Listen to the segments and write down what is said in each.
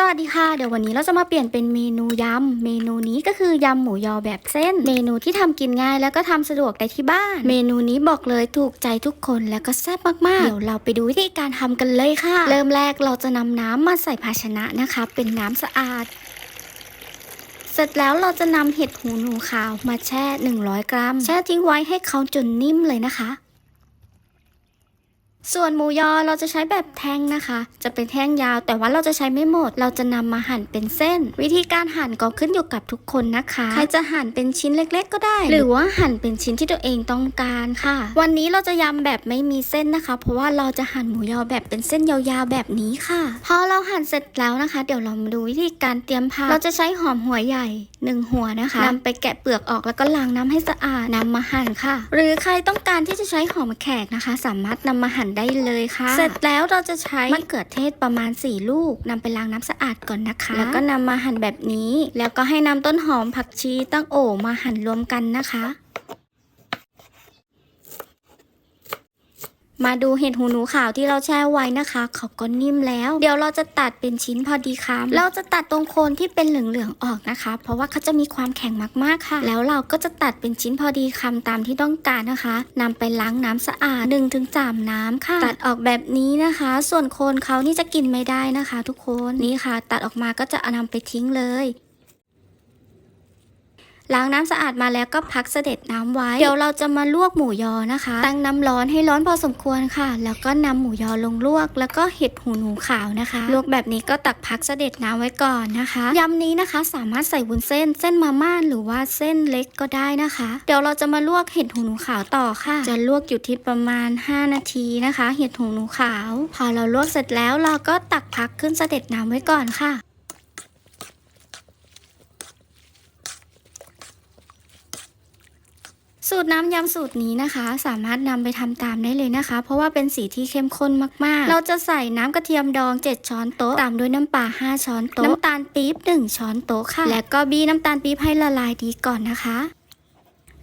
สวัสดีค่ะ เดี๋ยววันนี้เราจะมาเปลี่ยนเป็นเมนูยำ เมนูนี้ก็คือยำหมูยอแบบเส้น เมนูที่ทำกินง่ายแล้วก็ทำสะดวกได้ที่บ้าน เมนูนี้บอกเลยถูกใจทุกคนแล้วก็แซ่บมากๆ เดี๋ยวเราไปดูวิธีการทำกันเลยค่ะ เริ่มแรกเราจะนำน้ำมาใส่ภาชนะนะคะ เป็นน้ำสะอาด เสร็จแล้วเราจะนำเห็ดหูหนูขาวมาแช่ 100 กรัม แช่ทิ้งไว้ให้เขาจนนิ่มเลยนะคะ ส่วนหมูยอเราจะใช้แบบแท่งนะคะ จะเป็นแท่งยาว แต่ว่าเราจะใช้ไม่หมด เราจะนำมาหั่นเป็นเส้น วิธีการหั่นก็ขึ้นอยู่กับทุกคนนะคะ ใครจะหั่นเป็นชิ้นเล็ก ๆ ก็ได้ หรือว่าหั่นเป็นชิ้นที่ตัวเองต้องการค่ะ วันนี้เราจะยำแบบไม่มีเส้นนะคะ เพราะว่าเราจะหั่นหมูยอแบบเป็นเส้นยาวๆแบบนี้ค่ะ พอเราหั่นเสร็จแล้วนะคะ เดี๋ยวเรามาดูวิธีการเตรียมผัก เราจะใช้หอมหัวใหญ่หนึ่งหัวนะคะนำไปแกะเปลือกออกแล้วก็ล้างน้ำให้สะอาดนำมาหั่นค่ะ หรือใครต้องการที่จะใช้หอมแขกนะคะ สามารถนำมาหั่นได้เลยค่ะ เสร็จแล้วเราจะใช้มะเขือเทศประมาณ 4 ลูกนำไปล้างน้ำสะอาดก่อนนะคะ แล้วก็นำมาหั่นแบบนี้ แล้วก็ให้นำต้นหอมผักชีตั้งโอมาหั่นรวมกันนะคะ มาดูเห็ดหูหนูขาวที่เราแช่ไว้นะคะเขาก็นิ่มแล้ว เดี๋ยวเราจะตัดเป็นชิ้นพอดีคำเราจะตัดตรงโคนที่เป็นเหลืองๆออกนะคะ เพราะว่าเขาจะมีความแข็งมากๆค่ะ แล้วเราก็จะตัดเป็นชิ้นพอดีคำตามที่ต้องการนะคะนำไปล้างน้ำสะอาด1-3ถึงสน้ำค่ะ ตัดออกแบบนี้นะคะ ส่วนโคนเขานี่จะกินไม่ได้นะคะ ทุกคนนี่ค่ะ ตัดออกมาก็จะเอานำไปทิ้งเลย ล้างน้ำสะอาดมาแล้วก็พักเสด็จน้ำไว้ เดี๋ยวเราจะมาลวกหมูยอนะคะ ตั้งน้ำร้อนให้ร้อนพอสมควรค่ะ แล้วก็นำหมูยอลงลวก แล้วก็เห็ดหูหนูขาวนะคะ ลวกแบบนี้ก็ตักพักเสด็จน้ำไว้ก่อนนะคะยำนี้นะคะ สามารถใส่วุ้นเส้น เส้นมาม่าหรือว่าเส้นเล็กก็ได้นะคะ เดี๋ยวเราจะมาลวกเห็ดหูหนูขาวต่อค่ะ จะลวกอยู่ที่ประมาณ 5 นาทีนะคะ เห็ดหูหนูขาว พอเราลวกเสร็จแล้วเราก็ตักพักขึ้นเสด็จน้ำไว้ก่อนค่ะ สูตรน้ำยำสูตรนี้นะคะ สามารถนำไปทำตามได้เลยนะคะ เพราะว่าเป็นสีที่เข้มข้นมากๆ เราจะใส่น้ำกระเทียมดอง 7 ช้อนโต๊ะ ตามด้วยน้ำปลา 5 ช้อนโต๊ะ น้ำตาลปี๊บ 1 ช้อนโต๊ะค่ะ และก็บีน้ำตาลปี๊บให้ละลายดีก่อนนะคะ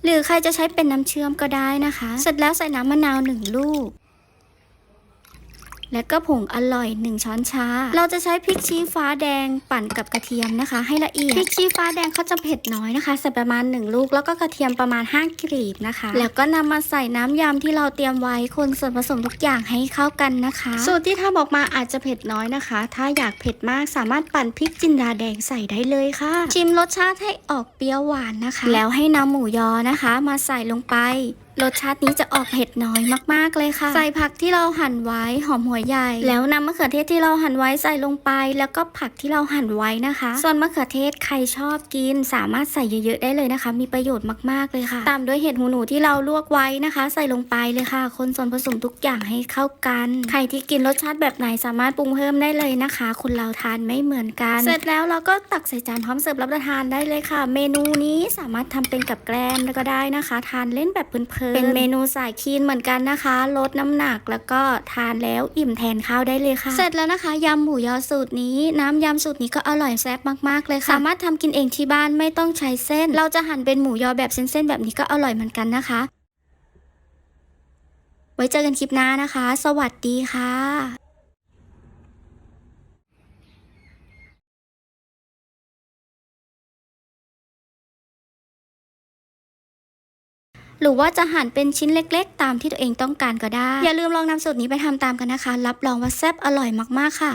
หรือใครจะใช้เป็นน้ำเชื่อมก็ได้นะคะ เสร็จแล้วใส่น้ำมะนาว 1 ลูก และก็ผงอร่อย 1 ช้อนชา เราจะใช้พริกชี้ฟ้าแดงปั่นกับกระเทียมนะคะ ให้ละเอียด พริกชี้ฟ้าแดงเขาจะเผ็ดน้อยนะคะ ใส่ประมาณ 1 ลูก แล้วก็กระเทียมประมาณ 5กลีบนะคะ แล้วก็นำมาใส่น้ำยำที่เราเตรียมไว้คนส่วนผสมทุกอย่างให้เข้ากันนะคะ สูตรที่ทำออกมาอาจจะเผ็ดน้อยนะคะ ถ้าอยากเผ็ดมากสามารถปั่นพริกจินดาแดงใส่ได้เลยค่ะ ชิมรสชาติให้ออกเปรี้ยวหวานนะคะ แล้วให้นำหมูยอนะคะ มาใส่ลงไป รสชาตินี้จะออกเผ็ดน้อยมากๆเลยค่ะ ใส่ผักที่เราหั่นไว้หอมหัวใหญ่ แล้วนำมะเขือเทศที่เราหั่นไว้ใส่ลงไป แล้วก็ผักที่เราหั่นไว้นะคะ ส่วนมะเขือเทศใครชอบกิน สามารถใส่เยอะๆได้เลยนะคะ มีประโยชน์มากๆเลยค่ะ ตามด้วยเห็ดหูหนูที่เราลวกไว้นะคะ ใส่ลงไปเลยค่ะ คนส่วนผสมทุกอย่างให้เข้ากัน ใครที่กินรสชาติแบบไหนสามารถปรุงเพิ่มได้เลยนะคะ คนเราทานไม่เหมือนกัน เสร็จแล้วเราก็ตักใส่จานพร้อมเสิร์ฟรับประทานได้เลยค่ะ เมนูนี้สามารถทำเป็นกับแกล้มก็ได้นะคะ ทานเล่นแบบเพลินๆเป็นเมนูสายคีนเหมือนกันนะคะ ลดน้ำหนักแล้วก็ทานแล้วอิ่มแทนข้าวได้เลยค่ะ เสร็จแล้วนะคะยำหมูยอสูตรนี้น้ำยำสูตรนี้ก็อร่อยแซ่บมากๆเลยค่ะ สามารถทำกินเองที่บ้านไม่ต้องใช้เส้น เราจะหั่นเป็นหมูยอแบบเส้นๆแบบนี้ก็อร่อยเหมือนกันนะคะ ไว้เจอกันคลิปหน้านะคะ สวัสดีค่ะ หรือว่าจะหั่นเป็นชิ้นเล็กๆ ตามที่ตัวเองต้องการก็ได้ อย่าลืมลองนำสูตรนี้ไปทำตามกันนะคะ รับรองว่าแซ่บอร่อยมากๆค่ะ